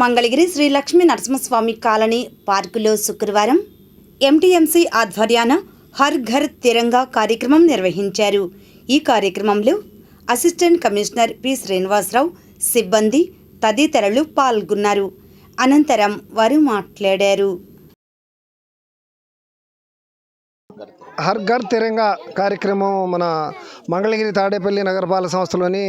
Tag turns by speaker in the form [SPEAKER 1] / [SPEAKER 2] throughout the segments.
[SPEAKER 1] Mangalagiri Shri Lakshmi Narasimhaswamy colony పార్కులో శుక్రవారం MTMC ఆధ్వర్యాన హర్ ఘర్ తిరంగా కార్యక్రమం నిర్వహించారు. ఈ కార్యక్రమంలో అసిస్టెంట్ కమిషనర్ పి శ్రీనివాసరావు సిబ్బంది తదితరులు పాల్గొన్నారు. అనంతరం వారు మాట్లాడారు.
[SPEAKER 2] హర్ ఘర్ తిరంగా కార్యక్రమం మన మంగళగిరి తాడేపల్లి నగరపాలక సంస్థలోని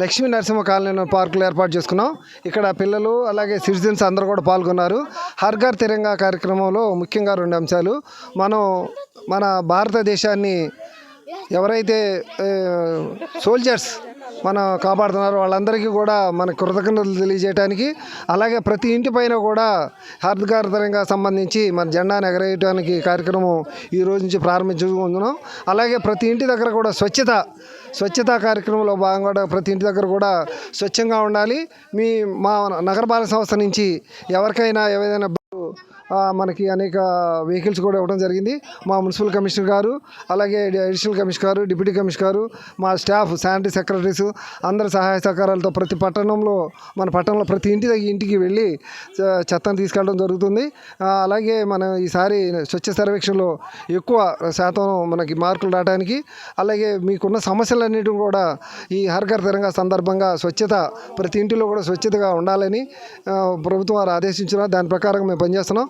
[SPEAKER 2] లక్ష్మీ నరసింహ కాలనీ పార్కులో ఏర్పాటు చేసుకున్నాం. ఇక్కడ పిల్లలు అలాగే సిటిజన్స్ అందరూ కూడా పాల్గొన్నారు. హర్ ఘర్ తిరంగా కార్యక్రమంలో ముఖ్యంగా రెండు అంశాలు. మనం మన భారతదేశాన్ని ఎవరైతే సోల్జర్స్ మనం కాపాడుతున్నారు. వాళ్ళందరికీ కూడా మన కృతజ్ఞతలు తెలియజేయడానికి అలాగే ప్రతి ఇంటి పైన కూడా హార్దికార్థంగా సంబంధించి మన జెండాను ఎగరేయడానికి కార్యక్రమం ఈ రోజు నుంచి ప్రారంభించుకుంటున్నాం అలాగే ప్రతి ఇంటి దగ్గర కూడా స్వచ్ఛత స్వచ్ఛతా కార్యక్రమంలో భాగంగా ప్రతి ఇంటి దగ్గర కూడా స్వచ్ఛంగా ఉండాలి. మీ మా నగరపాలక సంస్థ నుంచి ఎవరికైనా ఏదైనా మనకి అనేక వెహికల్స్ కూడా ఇవ్వడం జరిగింది. మా మున్సిపల్ కమిషనర్ గారు అలాగే additional commissioner garu deputy commissioner garu మా స్టాఫ్ శానిటరీ సెక్రటరీస్ అందరి సహాయ సహకారాలతో ప్రతి పట్టణంలో మన పట్టణంలో ప్రతి ఇంటి దగ్గర ఇంటికి వెళ్ళి చెత్తను తీసుకెళ్ళడం జరుగుతుంది. అలాగే మనం ఈసారి స్వచ్ఛ సర్వేక్షణలో ఎక్కువ శాతం మనకి మార్కులు రావడానికి అలాగే మీకున్న సమస్యలన్నిటిని కూడా ఈ హర్ఘర్ తిరంగా సందర్భంగా స్వచ్ఛత ప్రతి ఇంటిలో కూడా స్వచ్ఛతగా ఉండాలని ప్రభుత్వం వారు ఆదేశించిన దాని ప్రకారం మేము పనిచేస్తున్నాం.